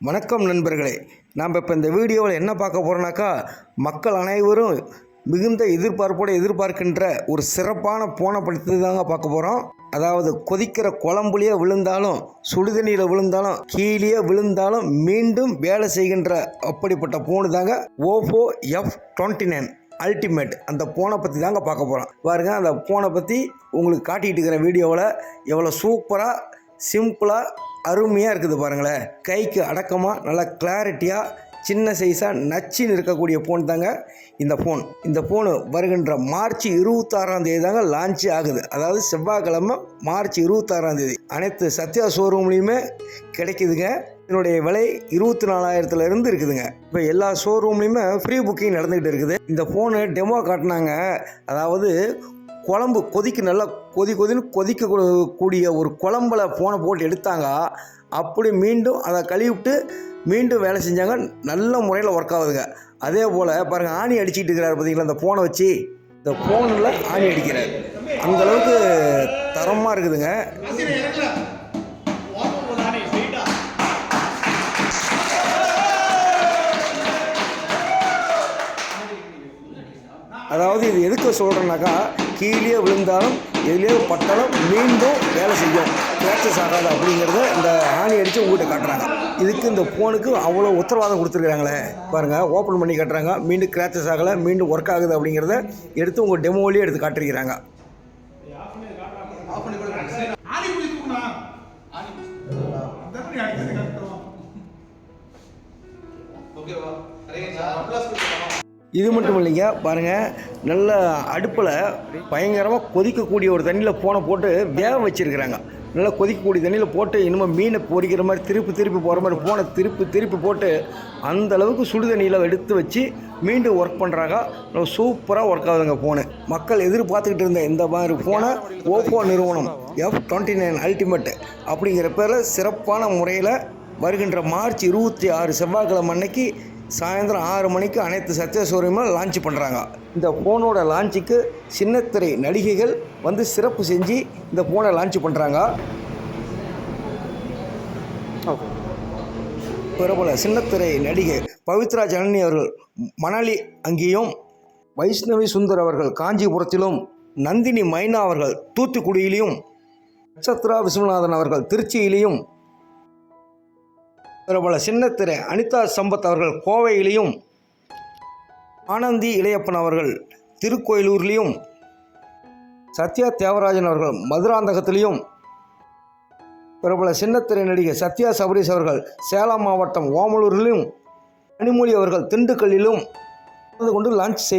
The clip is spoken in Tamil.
வணக்கம் நண்பர்களே. நாம் இப்போ இந்த வீடியோவில் என்ன பார்க்க போகிறோன்னாக்கா மக்கள் அனைவரும் மிகுந்த எதிர்பார்ப்போடு எதிர்பார்க்கின்ற ஒரு சிறப்பான போன படத்தை தாங்க பார்க்க போகிறோம் அதாவது கொதிக்கிற குழம்புலையே விழுந்தாலும் சுடுதண்ணியில் விழுந்தாலும் கீழே விழுந்தாலும் மீண்டும் வேலை செய்கின்ற அப்படிப்பட்ட போனு தாங்க Oppo F twenty nine ultimate. அந்த ஃபோனை பற்றி தாங்க பார்க்க போகிறோம் பாருங்கள் அந்த ஃபோனை பற்றி உங்களுக்கு காட்டிகிட்டு இருக்கிற வீடியோவில் எவ்வளோ சூப்பராக சிம்பிளாக அருமையாக இருக்குது பாருங்களேன் கைக்கு அடக்கமாக நல்லா கிளாரிட்டியாக சின்ன சைஸாக நச்சின்னு இருக்கக்கூடிய ஃபோன் தாங்க இந்த ஃபோன் இந்த ஃபோனு வருகின்ற மார்ச் இருபத்தாறாம் தேதி தாங்க லான்ச் ஆகுது. அதாவது செவ்வாய்க்கிழமை மார்ச் இருபத்தாறாம் தேதி. அனைத்து சத்யா ஷோரூம்லேயுமே கிடைக்குதுங்க. இதனுடைய விலை இருபத்தி நாலாயிரத்துல இருந்து இருக்குதுங்க. இப்போ எல்லா ஷோரூம்லையுமே ஃப்ரீ புக்கிங் நடந்துக்கிட்டு இருக்குது. இந்த ஃபோனு டெமோ காட்டினாங்க. அதாவது குழம்பு கொதிக்க நல்லா கொதி கொதின்னு கொதிக்க கூடிய ஒரு குழம்புல ஃபோனை போட்டு எடுத்தாங்க. அப்படி மீண்டும் அதை கழுவிட்டு மீண்டும் வேலை செஞ்சாங்க. நல்ல முறையில் ஒர்க் ஆகுதுங்க. அதே போல் பாருங்கள் ஆணி அடிச்சுட்டு இருக்கிறாரு பார்த்தீங்களா அந்த ஃபோனை வச்சு. இந்த ஃபோனில் ஆணி அடிக்கிறார். அந்த அளவுக்கு தரமாக இருக்குதுங்க. அதாவது இது எதுக்கு சொல்கிறேன்னாக்கா கீழே விழுந்தாலும் எதுலேயோ பட்டாலும் மீண்டும் வேலை செய்யும் கேச்சஸ் ஆகாது அப்படிங்கிறத இந்த ஆணி அடித்து உங்கள்கிட்ட காட்டுறாங்க இதுக்கு இந்த ஃபோனுக்கு அவ்வளோ உத்தரவாதம் கொடுத்துருக்குறாங்களே பாருங்கள் ஓப்பன் பண்ணி காட்டுறாங்க மீண்டும் கிராச்சஸ் ஆகலை மீண்டும் ஒர்க் ஆகுது அப்படிங்கிறத எடுத்து உங்கள் டெமோலேயே எடுத்து காட்டிருக்கிறாங்க ஓகேவா இது மட்டும் இல்லைங்க பாருங்கள் நல்ல அடுப்பில் பயங்கரமாக கொதிக்கக்கூடிய ஒரு தண்ணியில் ஃபோனை போட்டு வேக வச்சிருக்கிறாங்க. நல்லா கொதிக்கக்கூடிய தண்ணியில் போட்டு இனிமேல் மீனை பொரிக்கிற மாதிரி திருப்பி திருப்பி போகிற மாதிரி ஃபோனை திருப்பி திருப்பி போட்டு அந்த அளவுக்கு சுடு தண்ணியில் எடுத்து வச்சு மீண்டும் ஒர்க் பண்ணுறாங்க சூப்பராக ஒர்க் ஆகுதுங்க ஃபோனு மக்கள் எதிர்பார்த்துக்கிட்டு இருந்த இந்த மாதிரி ஃபோனை ஓப்போ நிறுவனம் எஃப் டுவெண்ட்டி நைன் அல்டிமேட் அப்படிங்கிற பேரில் சிறப்பான முறையில் வருகின்ற மார்ச் இருபத்தி ஆறு செவ்வாய்க்கிழமை அன்னைக்கு சாயந்தரம் ஆறு மணிக்கு அனைத்து சத்யா ஷோரூமில் லான்ச் பண்ணுறாங்க இந்த ஃபோனோட லான்ச்சுக்கு சின்னத்திரை நடிகைகள் வந்து சிறப்பு செஞ்சு இந்த ஃபோனை லான்ச் பண்ணுறாங்க பிரபல சின்னத்திரை நடிகை பவித்ரா ஜனனி அவர்கள் மணலி அங்கேயும் வைஷ்ணவி சுந்தர் அவர்கள் காஞ்சிபுரத்திலும் நந்தினி மைனா அவர்கள் தூத்துக்குடியிலையும் நட்சத்திரா விஸ்வநாதன் அவர்கள் திருச்சியிலையும் பிரபல சின்னத்திரை அனிதா சம்பத் அவர்கள் கோவையிலையும் ஆனந்தி இளையப்பன் அவர்கள் திருக்கோயிலூர்லேயும் சத்யா தேவராஜன் அவர்கள் மதுராந்தகத்திலையும் பிரபல சின்னத்திரை நடிகை சத்யா சபரீஷ் அவர்கள் சேலம் மாவட்டம் ஓமலூரிலும் கனிமொழி அவர்கள் திண்டுக்கல்லிலும் கலந்து கொண்டு லான்ச் செய்